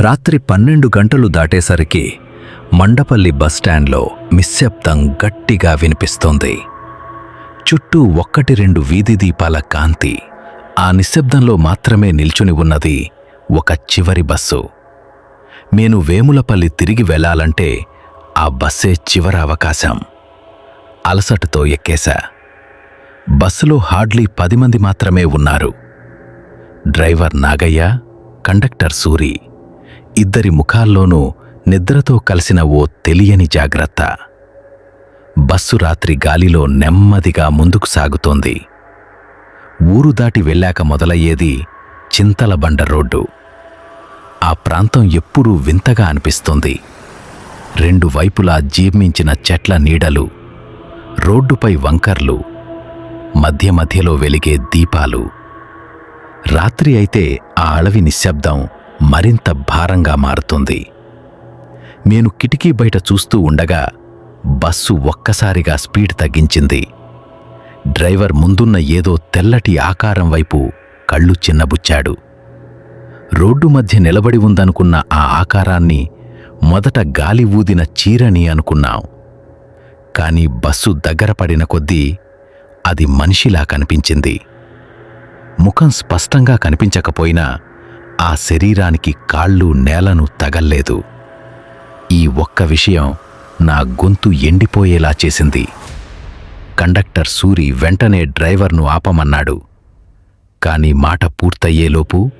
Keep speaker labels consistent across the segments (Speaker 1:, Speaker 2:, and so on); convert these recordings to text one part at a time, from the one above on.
Speaker 1: రాత్రి పన్నెండు గంటలు దాటేసరికి మండపల్లి బస్టాండ్లో నిశ్శబ్దం గట్టిగా వినిపిస్తోంది. చుట్టూ ఒక్కటి రెండు వీధి దీపాల కాంతి ఆ నిశ్శబ్దంలో మాత్రమే నిల్చుని ఉన్నది ఒక చివరి బస్సు. నేను వేములపల్లి తిరిగి వెళ్ళాలంటే ఆ బస్సే చివరి అవకాశం. అలసటతో ఎక్కేశా. బస్సులో హార్డ్లీ పది మంది మాత్రమే ఉన్నారు. డ్రైవర్ నాగయ్య కండక్టర్ సూరి ఇద్దరి ముఖాల్లోనూ నిద్రతో కలిసిన ఓ తెలియని జాగ్రత్త. బస్సు రాత్రి గాలిలో నెమ్మదిగా ముందుకు సాగుతోంది. ఊరు దాటి వెళ్ళాక మొదలయ్యేది చింతల బండ రోడ్డు. ఆ ప్రాంతం ఎప్పుడూ వింతగా అనిపిస్తుంది. రెండు వైపులా జీర్మించిన చెట్ల నీడలు రోడ్డుపై వంకర్లు మధ్య మధ్యలో వెలిగే దీపాలు. రాత్రి అయితే ఆ అడవి నిశ్శబ్దం మరింత భారంగా మారుతుంది. నేను కిటికీ బయట చూస్తూ ఉండగా బస్సు ఒక్కసారిగా స్పీడ్ తగ్గించింది. డ్రైవర్ ముందున్న ఏదో తెల్లటి ఆకారం వైపు కళ్ళు చిన్నబుచ్చాడు. రోడ్డు మధ్య నిలబడి ఉందనుకున్న ఆ ఆకారాన్ని మొదట గాలి ఊదిన చీరని అనుకున్నాం. కానీ బస్సు దగ్గర పడిన కొద్దీ అది మనిషిలా కనిపించింది. ముఖం స్పష్టంగా కనిపించకపోయినా ఆ శరీరానికి కాళ్ళు నేలను తగల్లేదు. ఈ ఒక్క విషయం నా గొంతు ఎండిపోయేలా చేసింది. కండక్టర్ సూరి వెంటనే డ్రైవర్ను ఆపమన్నాడు. కాని మాట పూర్తయ్యేలోపు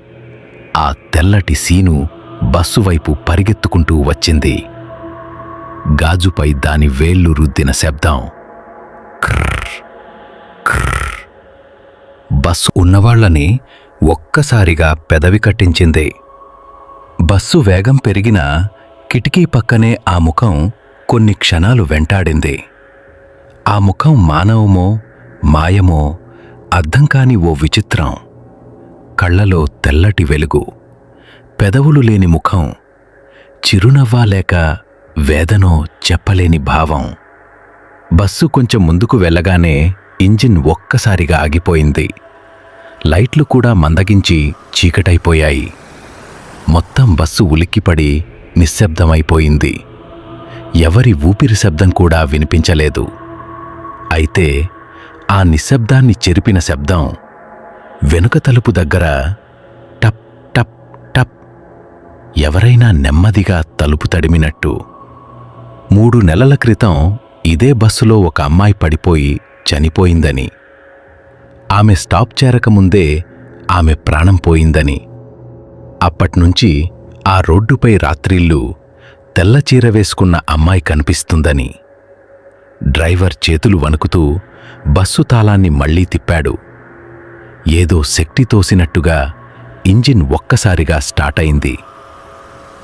Speaker 1: ఆ తెల్లటి సీను బస్సు వైపు పరిగెత్తుకుంటూ వచ్చింది. గాజుపై దాని వేళ్ళు రుద్దిన శబ్దం. క్రర్, క్రర్. బస్సు ఉన్నవాళ్ళని ఒక్కసారిగా పెదవి కట్టించింది. బస్సు వేగం పెరిగినా కిటికీ పక్కనే ఆ ముఖం కొన్ని క్షణాలు వెంటాడింది. ఆ ముఖం మానవమో మాయమో అర్థం కాని ఓ విచిత్రం. కళ్ళలో తెల్లటి వెలుగు. పెదవులు లేని ముఖం. చిరునవ్వా లేక వేదనో చెప్పలేని భావం. బస్సు కొంచెం ముందుకు వెళ్ళగానే ఇంజిన్ ఒక్కసారిగా ఆగిపోయింది. లైట్లు కూడా మందగించి చీకటైపోయాయి. మొత్తం బస్సు ఉలిక్కిపడి నిశ్శబ్దమైపోయింది. ఎవరి ఊపిరి శబ్దం కూడా వినిపించలేదు. అయితే ఆ నిశ్శబ్దాన్ని చెరిపిన శబ్దం వెనుక తలుపు దగ్గర టప్ టప్ టప్ ఎవరైనా నెమ్మదిగా తలుపు తడిమినట్టు. మూడు నెలల క్రితం ఇదే బస్సులో ఒక అమ్మాయి పడిపోయి చనిపోయిందని. ఆమె స్టాప్ చేరకముందే ఆమె ప్రాణం పోయిందని. అప్పట్నుంచి ఆ రోడ్డుపై రాత్రిళ్ళు తెల్లచీర వేసుకున్న అమ్మాయి కనిపిస్తుందని. డ్రైవర్ చేతులు వణుకుతూ బస్సు తాళాన్ని మళ్ళీ తిప్పాడు. ఏదో శక్తి తోసినట్టుగా ఇంజిన్ ఒక్కసారిగా స్టార్ట్ అయింది.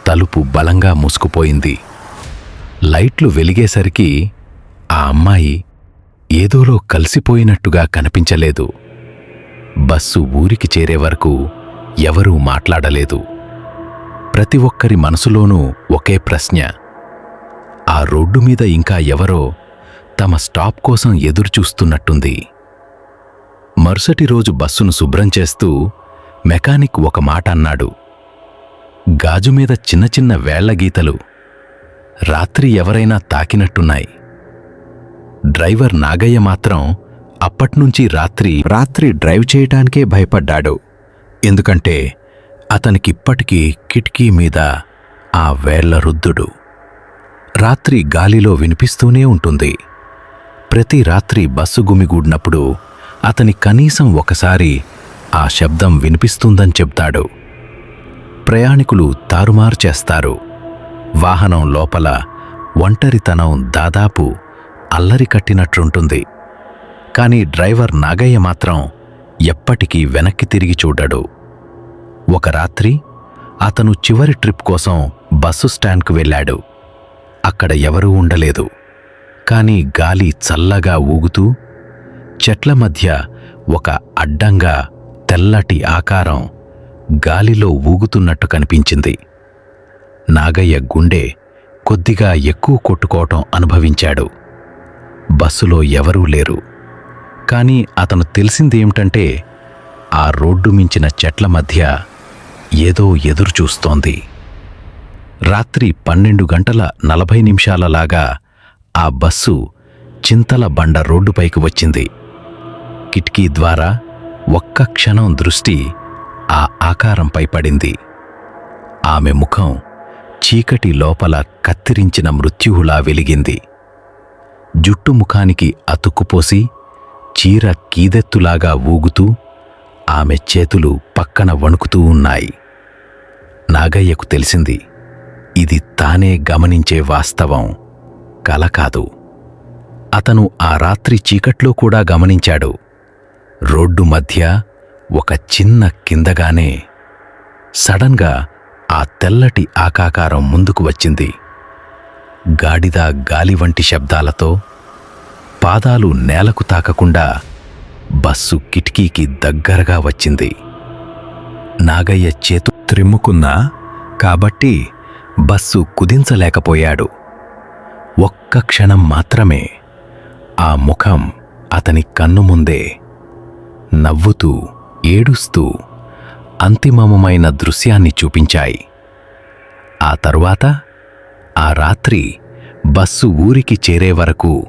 Speaker 1: తలుపు బలంగా మూసుకుపోయింది. లైట్లు వెలిగేసరికి ఆ అమ్మాయి ఏదోలో కలిసిపోయినట్టుగా కనిపించలేదు. బస్సు ఊరికి చేరే వరకు ఎవరూ మాట్లాడలేదు. ప్రతి ఒక్కరి మనసులోనూ ఒకే ప్రశ్న. ఆ రోడ్డు మీద ఇంకా ఎవరో తమ స్టాప్ కోసం ఎదురుచూస్తున్నట్టుంది. మరుసటి రోజు బస్సును శుభ్రం చేస్తూ మెకానిక్ ఒక మాట అన్నాడు. గాజు మీద చిన్న చిన్న వేళ్ళ గీతలు రాత్రి ఎవరైనా తాకినట్టున్నాయి. డ్రైవర్ నాగయ్య మాత్రం అప్పట్నుంచి రాత్రి రాత్రి డ్రైవ్ చేయటానికే భయపడ్డాడు. ఎందుకంటే అతనికిప్పటికీ కిటికీ మీద ఆ వేళ్ళ రుద్దుడు. రాత్రి గాలిలో వినిపిస్తూనే ఉంటుంది. ప్రతి రాత్రి బస్సు గుమిగూడినప్పుడు అతని కనీసం ఒకసారి ఆ శబ్దం వినిపిస్తుందని చెప్తాడు. ప్రయాణికులు తారుమారు చేస్తారు. వాహనం లోపల ఒంటరితనం దాదాపు అల్లరి కట్టినట్లుంటుంది. కానీ డ్రైవర్ నాగయ్య మాత్రం ఎప్పటికీ వెనక్కి తిరిగి చూడడు. ఒక రాత్రి అతను చివరి ట్రిప్ కోసం బస్సు స్టాండ్కు వెళ్ళాడు. అక్కడ ఎవరూ ఉండలేదు. కానీ గాలి చల్లగా ఊగుతూ చెట్ల మధ్య ఒక అడ్డంగా తెల్లటి ఆకారం గాలిలో ఊగుతున్నట్టు కనిపించింది. నాగయ్య గుండె కొద్దిగా ఎక్కువ కొట్టుకోవటం అనుభవించాడు. బస్సులో ఎవరూ లేరు. కానీ అతను తెలిసిందేమిటంటే ఆ రోడ్డు మించిన చెట్ల మధ్య ఏదో ఎదురుచూస్తోంది రాత్రి పన్నెండు గంటల నలభై నిమిషాలలాగా ఆ బస్సు చింతల బండ రోడ్డుపైకి వచ్చింది. కిటికీ ద్వారా ఒక్క క్షణం దృష్టి ఆ ఆకారంపై పడింది. ఆమె ముఖం చీకటి లోపల కత్తిరించిన మృత్యువులా వెలిగింది. జుట్టు ముఖానికి అతుక్కుపోసి చీర కీదెత్తులాగా ఊగుతూ ఆమె చేతులు పక్కన వణుకుతూ ఉన్నాయి. నాగయ్యకు తెలిసింది ఇది తానే గమనించే వాస్తవం. కల కాదు. అతను ఆ రాత్రి చీకట్లో కూడా గమనించాడు. రోడ్డు మధ్య ఒక చిన్న కిందగానే సడన్గా ఆ తెల్లటి ఆకాకారం ముందుకు వచ్చింది. గాడిద గాలి వంటి శబ్దాలతో పాదాలు నేలకు తాకకుండా బస్సు కిటికీకి దగ్గరగా వచ్చింది. నాగయ్య చేతు త్రిమ్ముకున్నా కాబట్టి బస్సు కుదించలేకపోయాడు. ఒక్క క్షణం మాత్రమే ఆ ముఖం అతని కన్ను ముందే నవ్వుతూ ఏడుస్తూ అంతిమమైన దృశ్యాన్ని చూపించాయి. ఆ తరువాత ఆ రాత్రి బస్సు ఊరికి చేరే వరకు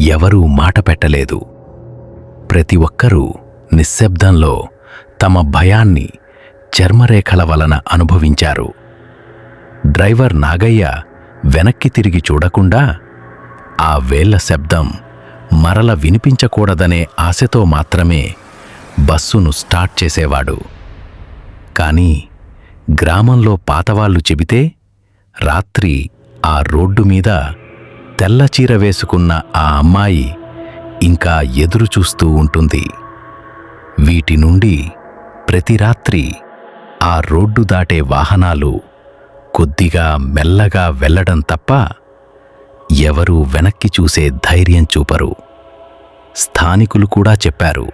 Speaker 1: ఎవరూ మాట పెట్టలేదు. ప్రతి ఒక్కరూ నిశ్శబ్దంలో తమ భయాన్ని చర్మరేఖల వలన అనుభవించారు. డ్రైవర్ నాగయ్య వెనక్కి తిరిగి చూడకుండా ఆ వేళ్ళ శబ్దం మరల వినిపించకూడదనే ఆశతో మాత్రమే బస్సును స్టార్ట్ చేసేవాడు. కానీ గ్రామంలో పాతవాళ్ళు చెబితే రాత్రి ఆ రోడ్డు మీద తెల్ల చీర వేసుకున్న ఆ అమ్మాయి ఇంకా ఎదురు చూస్తూ ఉంటుంది. వీటి నుండి ప్రతి రాత్రి ఆ రోడ్డు దాటే వాహనాలు కొద్దిగా మెల్లగా వెళ్ళడం తప్ప ఎవరూ వెనక్కి చూసే ధైర్యం చూపరు. స్థానికులు కూడా చెప్పారు.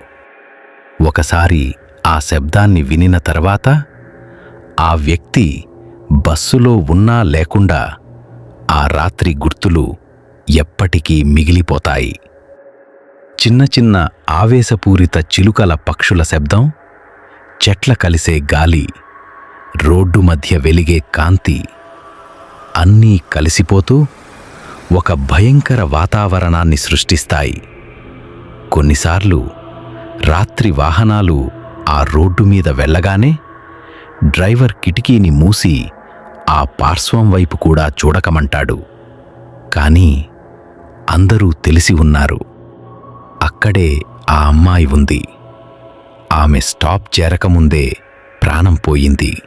Speaker 1: ఒకసారి ఆ శబ్దాన్ని వినిన తర్వాత ఆ వ్యక్తి బస్సులో ఉన్నా లేకుండా ఆ రాత్రి గుర్తులు ఎప్పటికీ మిగిలిపోతాయి. చిన్న చిన్న ఆవేశపూరిత చిలుకల పక్షుల శబ్దం చెట్ల కలిసే గాలి రోడ్డు మధ్య వెలిగే కాంతి అన్నీ కలిసిపోతూ ఒక భయంకర వాతావరణాన్ని సృష్టిస్తాయి. కొన్నిసార్లు రాత్రి వాహనాలు ఆ రోడ్డు మీద వెళ్ళగానే డ్రైవర్ కిటికీని మూసి ఆ పార్శ్వం వైపు కూడా చూడకమంటాడు. కానీ అందరూ తెలిసి ఉన్నారు. అక్కడే ఆ అమ్మాయి ఉంది. ఆమె స్టాప్ చేరకముందే ప్రాణం పోయింది.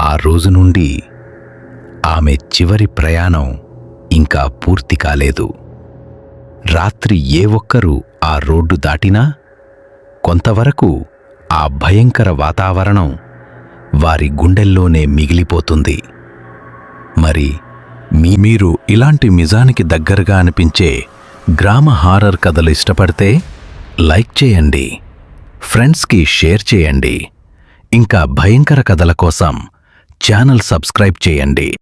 Speaker 1: ఆ రోజు నుండి ఆమె చివరి ప్రయాణం ఇంకా పూర్తి కాలేదు. రాత్రి ఏ ఒక్కరూ ఆ రోడ్డు దాటినా కొంతవరకు ఆ భయంకర వాతావరణం వారి గుండెల్లోనే మిగిలిపోతుంది. మరి మీ మీరు ఇలాంటి నిజానికి దగ్గరగా అనిపించే గ్రామ హారర్ కథలు ఇష్టపడితే లైక్ చేయండి. ఫ్రెండ్స్కి షేర్ చేయండి. ఇంకా భయంకర కథల కోసం ఛానల్ సబ్స్క్రైబ్ చేయండి.